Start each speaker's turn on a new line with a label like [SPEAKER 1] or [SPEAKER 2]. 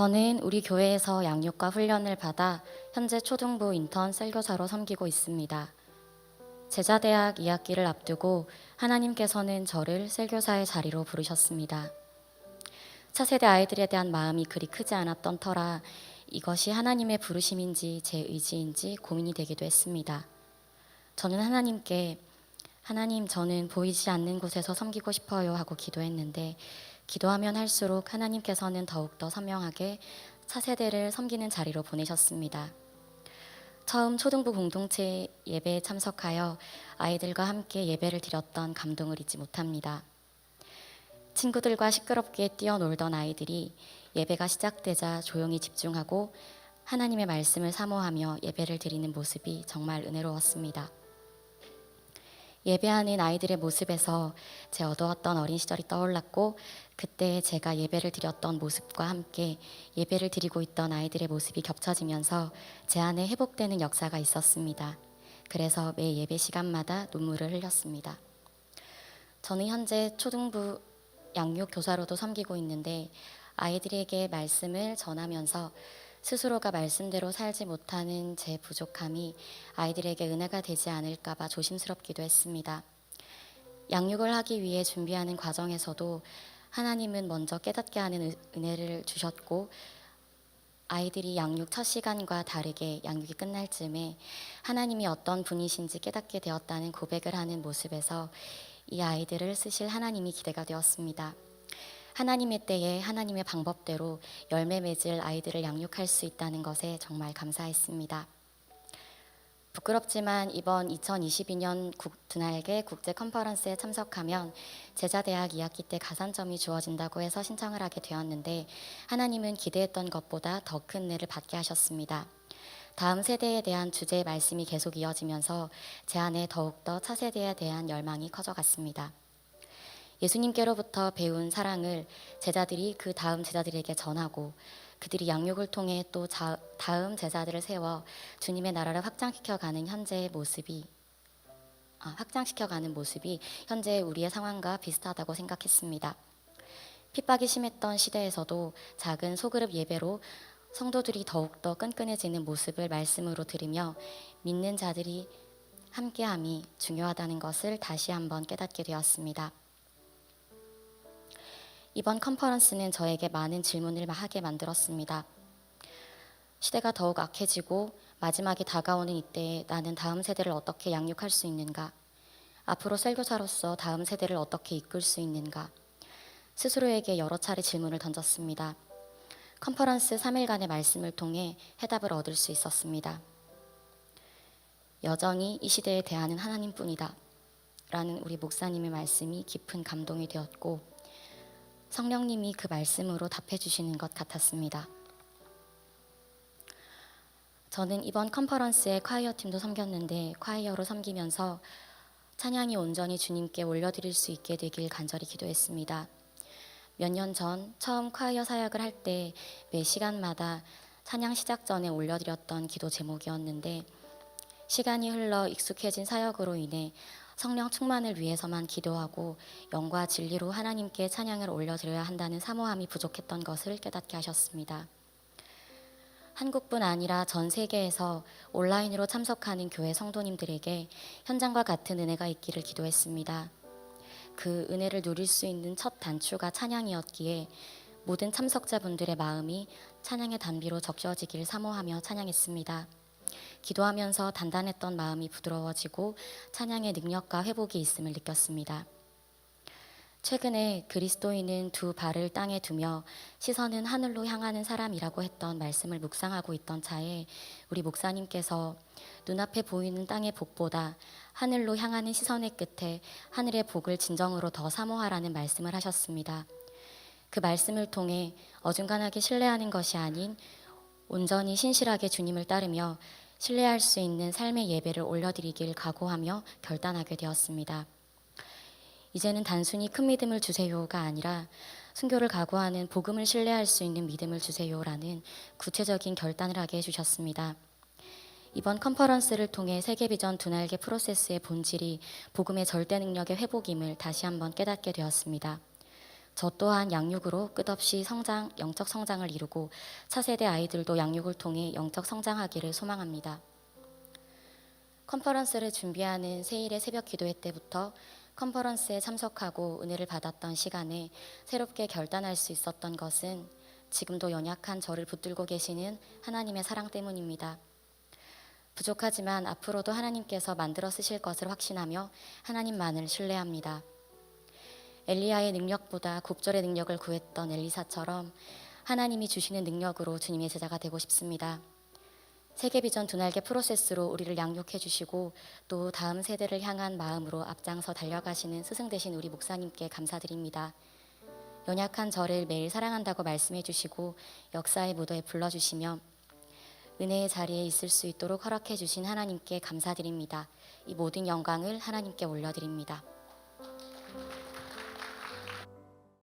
[SPEAKER 1] 저는 우리 교회에서 양육과 훈련을 받아 현재 초등부 인턴 셀교사로 섬기고 있습니다. 제자대학 2학기를 앞두고 하나님께서는 저를 셀교사의 자리로 부르셨습니다. 차세대 아이들에 대한 마음이 그리 크지 않았던 터라 이것이 하나님의 부르심인지 제 의지인지 고민이 되기도 했습니다. 저는 하나님께 하나님 저는 보이지 않는 곳에서 섬기고 싶어요 하고 기도했는데 기도하면 할수록 하나님께서는 더욱더 선명하게 차세대를 섬기는 자리로 보내셨습니다. 처음 초등부 공동체 예배에 참석하여 아이들과 함께 예배를 드렸던 감동을 잊지 못합니다. 친구들과 시끄럽게 뛰어놀던 아이들이 예배가 시작되자 조용히 집중하고 하나님의 말씀을 사모하며 예배를 드리는 모습이 정말 은혜로웠습니다. 예배하는 아이들의 모습에서 제 어두웠던 어린 시절이 떠올랐고 그때 제가 예배를 드렸던 모습과 함께 예배를 드리고 있던 아이들의 모습이 겹쳐지면서 제 안에 회복되는 역사가 있었습니다. 그래서 매 예배 시간마다 눈물을 흘렸습니다. 저는 현재 초등부 양육 교사로도 섬기고 있는데 아이들에게 말씀을 전하면서 스스로가 말씀대로 살지 못하는 제 부족함이 아이들에게 은혜가 되지 않을까봐 조심스럽기도 했습니다. 양육을 하기 위해 준비하는 과정에서도 하나님은 먼저 깨닫게 하는 은- 은혜를 주셨고 아이들이 양육 첫 시간과 다르게 양육이 끝날 즈음에 하나님이 어떤 분이신지 깨닫게 되었다는 고백을 하는 모습에서 이 아이들을 쓰실 하나님이 기대가 되었습니다. 하나님의 때에 하나님의 방법대로 열매 맺을 아이들을 양육할 수 있다는 것에 정말 감사했습니다. 부끄럽지만 이번 2022년 국, 드날개 국제 컨퍼런스에 참석하면 제자대학 2학기 때 가산점이 주어진다고 해서 신청을 하게 되었는데 하나님은 기대했던 것보다 더 큰 은혜를 받게 하셨습니다. 다음 세대에 대한 주제의 말씀이 계속 이어지면서 제 안에 더욱더 차세대에 대한 열망이 커져갔습니다. 예수님께로부터 배운 사랑을 제자들이 그 다음 제자들에게 전하고 그들이 양육을 통해 또 자, 다음 제자들을 세워 주님의 나라를 확장시켜 가는 현재의 모습이 아, 확장시켜 가는 모습이 현재 우리의 상황과 비슷하다고 생각했습니다. 핍박이 심했던 시대에서도 작은 소그룹 예배로 성도들이 더욱더 끈끈해지는 모습을 말씀으로 들으며 믿는 자들이 함께함이 중요하다는 것을 다시 한번 깨닫게 되었습니다. 이번 컨퍼런스는 저에게 많은 질문을 하게 만들었습니다. 시대가 더욱 악해지고 마지막이 다가오는 이때에 나는 다음 세대를 어떻게 양육할 수 있는가? 앞으로 셀교사로서 다음 세대를 어떻게 이끌 수 있는가? 스스로에게 여러 차례 질문을 던졌습니다. 컨퍼런스 3일간의 말씀을 통해 해답을 얻을 수 있었습니다. 여정이 이 시대에 대하는 하나님뿐이다. 라는 우리 목사님의 말씀이 깊은 감동이 되었고 성령님이 그 말씀으로 답해 주시는 것 같았습니다. 저는 이번 컨퍼런스에 콰이어 팀도 섬겼는데 콰이어로 섬기면서 찬양이 온전히 주님께 올려드릴 수 있게 되길 간절히 기도했습니다. 몇 년 전 처음 콰이어 사역을 할 때 매 시간마다 찬양 시작 전에 올려드렸던 기도 제목이었는데 시간이 흘러 익숙해진 사역으로 인해 성령 충만을 위해서만 기도하고 영과 진리로 하나님께 찬양을 올려드려야 한다는 사모함이 부족했던 것을 깨닫게 하셨습니다. 한국뿐 아니라 전 세계에서 온라인으로 참석하는 교회 성도님들에게 현장과 같은 은혜가 있기를 기도했습니다. 그 은혜를 누릴 수 있는 첫 단추가 찬양이었기에 모든 참석자분들의 마음이 찬양의 단비로 적셔지길 사모하며 찬양했습니다. 기도하면서 단단했던 마음이 부드러워지고 찬양의 능력과 회복이 있음을 느꼈습니다. 최근에 그리스도인은 두 발을 땅에 두며 시선은 하늘로 향하는 사람이라고 했던 말씀을 묵상하고 있던 차에 우리 목사님께서 눈앞에 보이는 땅의 복보다 하늘로 향하는 시선의 끝에 하늘의 복을 진정으로 더 사모하라는 말씀을 하셨습니다. 그 말씀을 통해 어중간하게 신뢰하는 것이 아닌 온전히 신실하게 주님을 따르며 신뢰할 수 있는 삶의 예배를 올려드리길 각오하며 결단하게 되었습니다. 이제는 단순히 큰 믿음을 주세요가 아니라 순교를 각오하는 복음을 신뢰할 수 있는 믿음을 주세요라는 구체적인 결단을 하게 해주셨습니다. 이번 컨퍼런스를 통해 세계 비전 두 날개 프로세스의 본질이 복음의 절대 능력의 회복임을 다시 한번 깨닫게 되었습니다. 저 또한 양육으로 끝없이 성장, 영적 성장을 이루고 차세대 아이들도 양육을 통해 영적 성장하기를 소망합니다. 컨퍼런스를 준비하는 세일의 새벽 기도회 때부터 컨퍼런스에 참석하고 은혜를 받았던 시간에 새롭게 결단할 수 있었던 것은 지금도 연약한 저를 붙들고 계시는 하나님의 사랑 때문입니다. 부족하지만 앞으로도 하나님께서 만들어 쓰실 것을 확신하며 하나님만을 신뢰합니다. 엘리야의 능력보다 곱절의 능력을 구했던 엘리사처럼 하나님이 주시는 능력으로 주님의 제자가 되고 싶습니다. 세계 비전 두 날개 프로세스로 우리를 양육해 주시고 또 다음 세대를 향한 마음으로 앞장서 달려가시는 스승 되신 우리 목사님께 감사드립니다. 연약한 저를 매일 사랑한다고 말씀해 주시고 역사의 무도에 불러 주시며 은혜의 자리에 있을 수 있도록 허락해 주신 하나님께 감사드립니다. 이 모든 영광을 하나님께 올려드립니다.